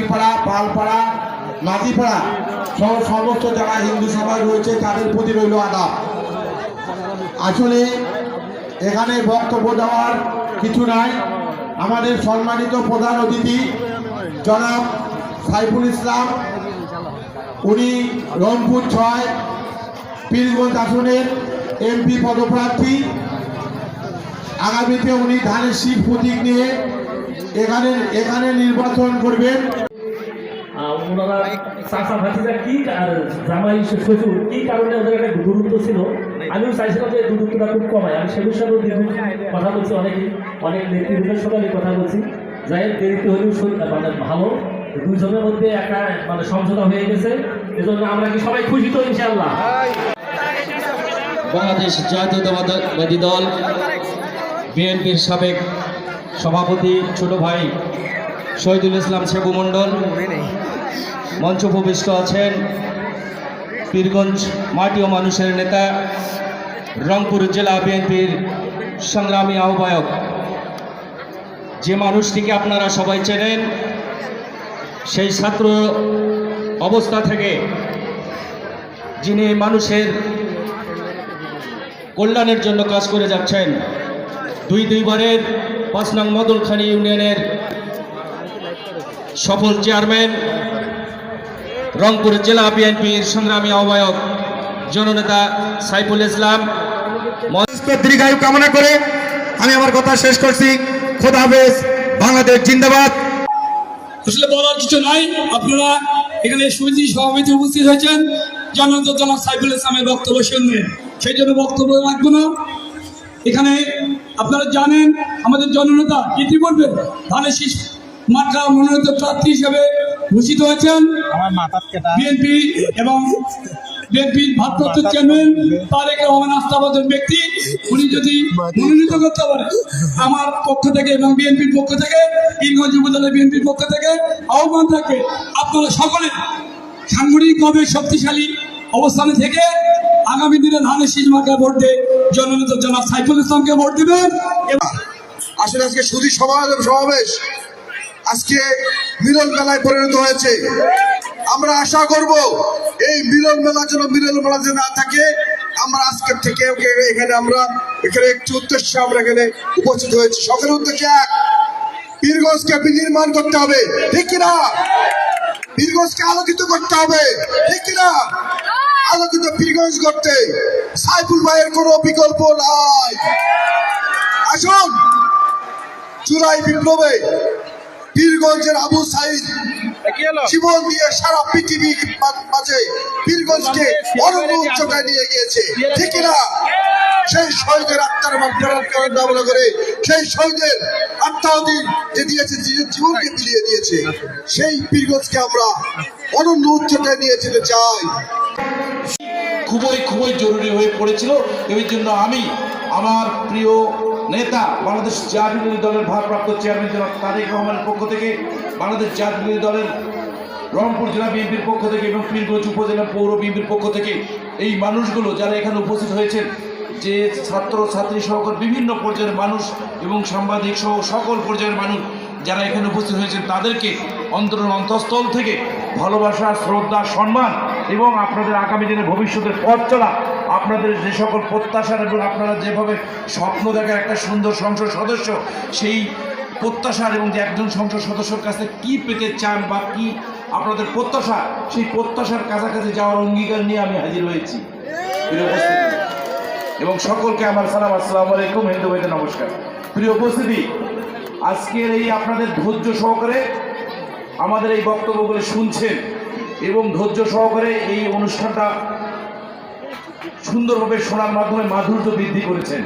ইপাড়া, পালপাড়া নাতিপাড়া সহ সমস্ত জায়গায় হিন্দু সমাজ রয়েছে, তাদের প্রতি রইল আদাব। আসলে এখানে বক্তব্য দেওয়ার কিছু নাই। আমাদের সম্মানিত প্রধান অতিথি, জনাব সাইফুল ইসলাম উনি রংপুর ছয়, পীরগঞ্জ আসনের এমপি পদপ্রার্থী। আগামীতে উনি ধানের শীত প্রতীক নিয়ে এখানে এখানে নির্বাচন করবেন। ওনারা কি আর জামাই কারণে ওদের একটা দূরত্ব ছিল? আমিও চাইছিলাম যে দূরত্বটা খুব কমায়। দীর্ঘ কথা বলছি, অনেকে অনেক আমি কথা মানে ভালো। দুইজনের মধ্যে একটা মানে সমঝোতা হয়ে গেছে। এজন্য আমরা কি সবাই খুশি তো, ইনশাআল্লাহ? বাংলাদেশ জাতীয়তাবাদী দল, বিএনপির সাবেক সভাপতি ছোট ভাই শহীদুল ইসলাম সেবু মণ্ডল, মঞ্চ উপবিষ্ট আছেন পীরগঞ্জ মাটি ও মানুষের নেতা, রংপুর জেলা বিএনপির সংগ্রামী আহ্বায়ক। যে মানুষটিকে আপনারা সবাই চেনেন সেই ছাত্র অবস্থা থেকে যিনি মানুষের কল্যাণের জন্য কাজ করে যাচ্ছেন, দুই দুইবারের পাঁচ নং মদলখানি ইউনিয়নের সফল চেয়ারম্যান, রংপুর জেলা বিএনপির সংগ্রামী আহ্বায়ক জননেতা সাইফুল ইসলাম। দীর্ঘায়ু কামনা করে আমি আমার কথা শেষ করছি। খোদা হাফেজ, বাংলাদেশ জিন্দাবাদ। আসলে বলার কিছু নাই। আপনারা এখানে সমিতি সভাপতি উপস্থিত হয়েছেন। জনতা জনাব সাইফুল ইসলামের বক্তব্য শুনবেন। সেই জন্য বক্তব্য রাখব না। এখানে আপনারা জানেন আমাদের জননেতা ইতিপূর্বে ধানের শীষ মাঠা মনোনীত প্রার্থী হিসেবে ঘোষিত হয়েছেন। বিএনপি এবং বিএনপির ভারপ্রাপ্ত চেয়ারম্যান তারেক রহমান আস্থাবাদন ব্যক্তি। উনি যদি মনোনীত করতে পারে, আমার পক্ষ থেকে এবং বিএনপির পক্ষ থেকে বীরগঞ্জ উপজেলা বিএনপির পক্ষ থেকে আহ্বান থাকে আপনারা সকলে সাংগঠনিকভাবে শক্তিশালী অবস্থানে থেকে আগামী দিনে ধানের শীষ মার্কা ভোট দিয়ে জননেতা জনাব সাইফুল ইসলামকে ভোট দেবেন। এবং আসলে আজকে সুদী সমাজ সমাবেশ। আজকে মিলন মেলায় পরিণত হয়েছে। আমরা আশা করব এই মিলন মেলা যেন মিলন মেলা যেন না থাকে, আমরা আজকের থেকে ওকে এখানে আমরা এখানে একটি উদ্দেশ্যে আমরা এখানে উপস্থিত হয়েছি। সকলের উদ্দেশ্যে এক পীরগঞ্জকে বিনির্মাণ করতে হবে, ঠিক কিনা? বীরগঞ্জকে আলোকিত করতে হবে, ঠিক কিনা? আলোকিত বীরগঞ্জ করতে সাইফুল ভাইয়ের কোনো বিকল্প নাই। আসুন জুলাই বিপ্লবে বীরগঞ্জের আবু সাইদ জীবন দিয়ে সারা পৃথিবীর মাঝে বীরগঞ্জকে অনন্য উচ্চতায় নিয়ে গিয়েছে। ঠিক না সেই শহীদের আত্মার কামনা করে সেই শহীদের আত্মাহতি যে দিয়েছে জীবনকে বিলিয়ে দিয়েছে সেই বীরগঞ্জকে আমরা অনন্য উচ্চতায় নিয়ে যেতে চাই। খুবই খুবই জরুরি হয়ে পড়েছিল। এই জন্য আমি আমার প্রিয় নেতা বাংলাদেশ জাতীয় বিরোধী দলের ভারপ্রাপ্ত চেয়ারম্যান জনাব তারেক রহমানের পক্ষ থেকে বাংলাদেশ জাতীয় দলের রংপুর জেলা বিএনপির পক্ষ থেকে এবং পীরগঞ্জ উপজেলা পৌর বিএনপির পক্ষ থেকে এই মানুষগুলো যারা এখানে উপস্থিত হয়েছেন, যে ছাত্র, ছাত্রী সহ বিভিন্ন পর্যায়ের মানুষ এবং সাংবাদিক সহ সকল পর্যায়ের মানুষ যারা এখানে উপস্থিত হয়েছেন, তাদেরকে অন্তর অন্তঃস্থল থেকে ভালোবাসা, শ্রদ্ধা, সম্মান এবং আপনাদের আগামী দিনে ভবিষ্যতের পথ চলা, আপনাদের যে সকল প্রত্যাশার এবং আপনারা যেভাবে স্বপ্ন দেখার একটা সুন্দর সংসদ সদস্য, সেই প্রত্যাশার এবং যে একজন সংসদ সদস্যর কাছে কি পেতে চান বা কি আপনাদের প্রত্যাশা, সেই প্রত্যাশার কাছাকাছি যাওয়ার অঙ্গীকার নিয়ে আমি হাজির হয়েছি। এবং সকলকে আমার সালাম, আসসালাম আলাইকুম, হিন্দু ভাইদের নমস্কার। প্রিয় উপস্থিতি, আজকের এই আপনাদের ধৈর্য সহকারে আমাদের এই বক্তব্যগুলো শুনছেন এবং ধৈর্য সহকারে এই অনুষ্ঠানটা সুন্দরভাবে শোনার মাধ্যমে মাধুর্য বৃদ্ধি করেছেন।